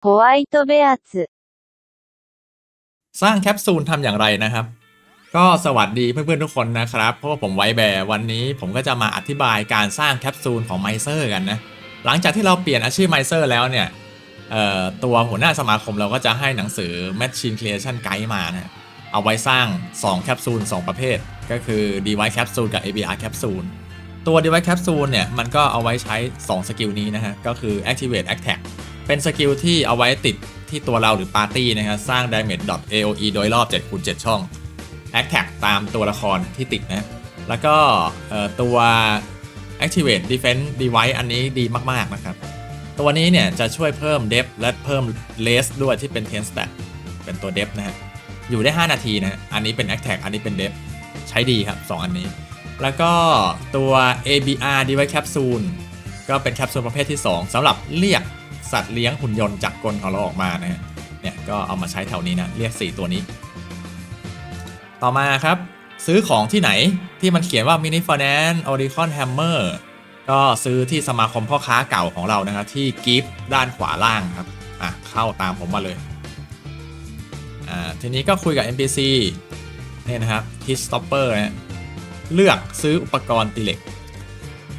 ホワイトベアツ สร้างแคปซูลทำอย่างไรนะครับ ก็สวัสดีเพื่อนๆทุกคนนะครับ เพราะว่าผมไว้แบร์วันนี้ผมก็จะมาอธิบายการสร้างแคปซูลของไมเซอร์กันนะ หลังจากที่เราเปลี่ยนอาชีพไมเซอร์แล้วเนี่ยเอ่อตัวหัวหน้าสมาคมเราก็จะให้หนังสือ Machine Creation Guide มานะเอาไว้สร้าง 2 แคปซูล 2 ประเภท ก็คือ Device Capsule กับ ABR Capsule ตัว Device Capsule เนี่ยมันก็เอาไว้ใช้ 2 สกิลนี้นะฮะก็คือ Activate Attack เป็นสกิลที่เอาไว้ติดที่ตัวเราหรือปาร์ตี้นะครับสร้าง damage AOE โดยรอบ7คูณ7ช่อง Attack ตามตัวละครที่ติดนะ แล้วก็ตัว Activate Defense Device อันนี้ดีมาก ๆ นะครับ ตัวนี้เนี่ยจะช่วยเพิ่ม Depth และเพิ่ม Race ด้วยที่เป็น 10 stat เป็นตัว Depth นะฮะ อยู่ได้ 5 นาทีนะอันนี้เป็น Attack อันนี้เป็น Depth ใช้ดีครับ 2 อันนี้ แล้วก็ตัว ABR Device Capsule ก็เป็นแคปซูลประเภทที่ 2สำหรับเรียก สัตว์เลี้ยงหุ่นยนต์จากกลของเราออกมานะฮะเนี่ยก็เอามาใช้แถวนี้นะเรียก 4 ตัวนี้ ต่อมาครับ ซื้อของที่ไหนที่มันเขียนว่า Mini Finance Oricon Hammer ก็ซื้อที่สมาคมพ่อค้าเก่าของเรานะครับที่กิฟต์ด้านขวาล่างครับอะเข้าตามผมมาเลยอ่าทีนี้ก็คุยกับ NPC เนี่ยนะครับ Hit Stopper นะเลือกซื้ออุปกรณ์ตีเหล็ก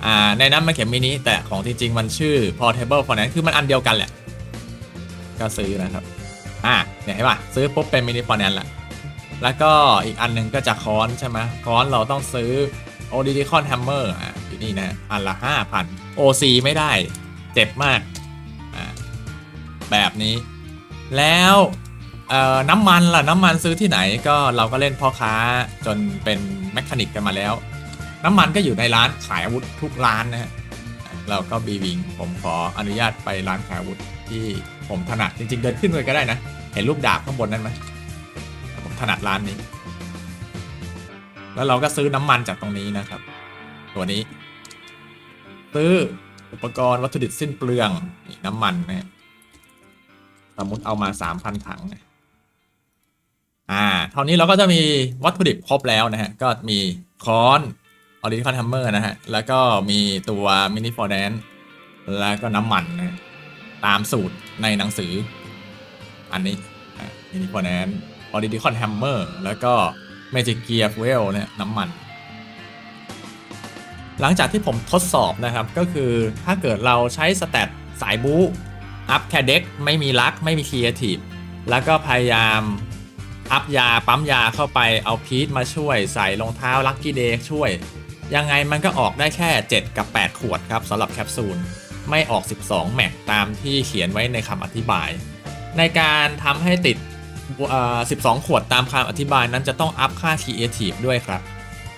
อ่าในนั้นมันเขียนมินิแต่ของจริงๆ มันชื่อ Portable Finance คือมันอันเดียวกันแหละ ก็ซื้อนะครับ อ่าเนี่ยเห็นป่ะ ซื้อปุ๊บเป็น Mini Finance ละแล้วก็อีกอันหนึงก็จะค้อนใช่ไหมค้อนเราต้องซื้อ o d i d i c o n Hammer อะอยู่นี่นะอันละ 5,000 OC ไม่ได้ เจ็บมากอ่าแบบนี้ แล้วเอ่อน้ำมันล่ะ น้ำมันซื้อที่ไหนก็เราก็เล่นพ่อค้าจนเป็นแมคานิกกันมาแล้ว น้ำมันก็อยู่ในร้านขายอาวุธทุกร้านนะฮะเราก็บีวิงผมขออนุญาตไปร้านขายอาวุธที่ผมถนัดจริง ๆ เดินขึ้นไปก็ได้นะ เห็นรูปดาบข้างบนนั้นไหมผมถนัดร้านนี้ แล้วเราก็ซื้อน้ำมันจากตรงนี้นะครับ ตัวนี้ ซื้ออุปกรณ์วัตถุดิบสิ้นเปลืองน้ำมันนะสมมติเอามา3,000ถังนะอ่าเท่านี้เราก็จะมีวัตถุดิบครบแล้วนะฮะ ก็มีค้อน ออริจิน l ล a มเมอร์นะฮะ แล้วก็มีตัวมินิฟอร์แดนแล้วก็น้ำมันนะตามสูตรในหนังสือ อันนี้มินิฟอร์แดนออริจิคอนแฮมเมอร์แล้วก็เมจิกเกียร์ฟูเอลเนี่ยน้ำมัน หลังจากที่ผมทดสอบนะครับ ก็คือถ้าเกิดเราใช้สแตทสายบู๊อัพแค่เด็กไม่มีลัก ไม่มีครีเอทีฟแล้วก็พยายามอัพยาปั๊มยาเข้าไปเอาพีทมาช่วยใส่รองเท้าลั c กี้เดย์ช่วย ยังไงมันก็ออกได้แค่ 7 กับ 8 ขวดครับสำหรับแคปซูล ไม่ออก 12 แม็กตามที่เขียนไว้ในคำอธิบาย ในการทำให้ติดเอ่อ12 ขวดตามคำอธิบายนั้นจะต้องอัพค่า Creative ด้วยครับ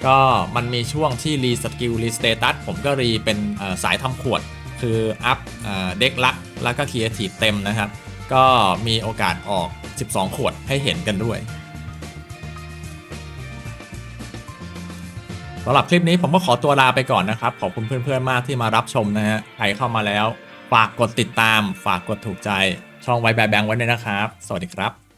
ก็มันมีช่วงที่รีสกิลรีสเตตัสผมก็รีเป็นสายทำขวด คืออัพเด็กลักแล้วก็ Creative เต็มนะครับ ก็มีโอกาสออก 12 ขวดให้เห็นกันด้วย สำหรับคลิปนี้ผมก็ขอตัวลาไปก่อนนะครับ ขอบคุณเพื่อนๆมากที่มารับชมนะฮะใครเข้ามาแล้ว ฝากกดติดตาม ฝากกดถูกใจ ช่องไวแบแบงไว้ด้วยนะครับ สวัสดีครับ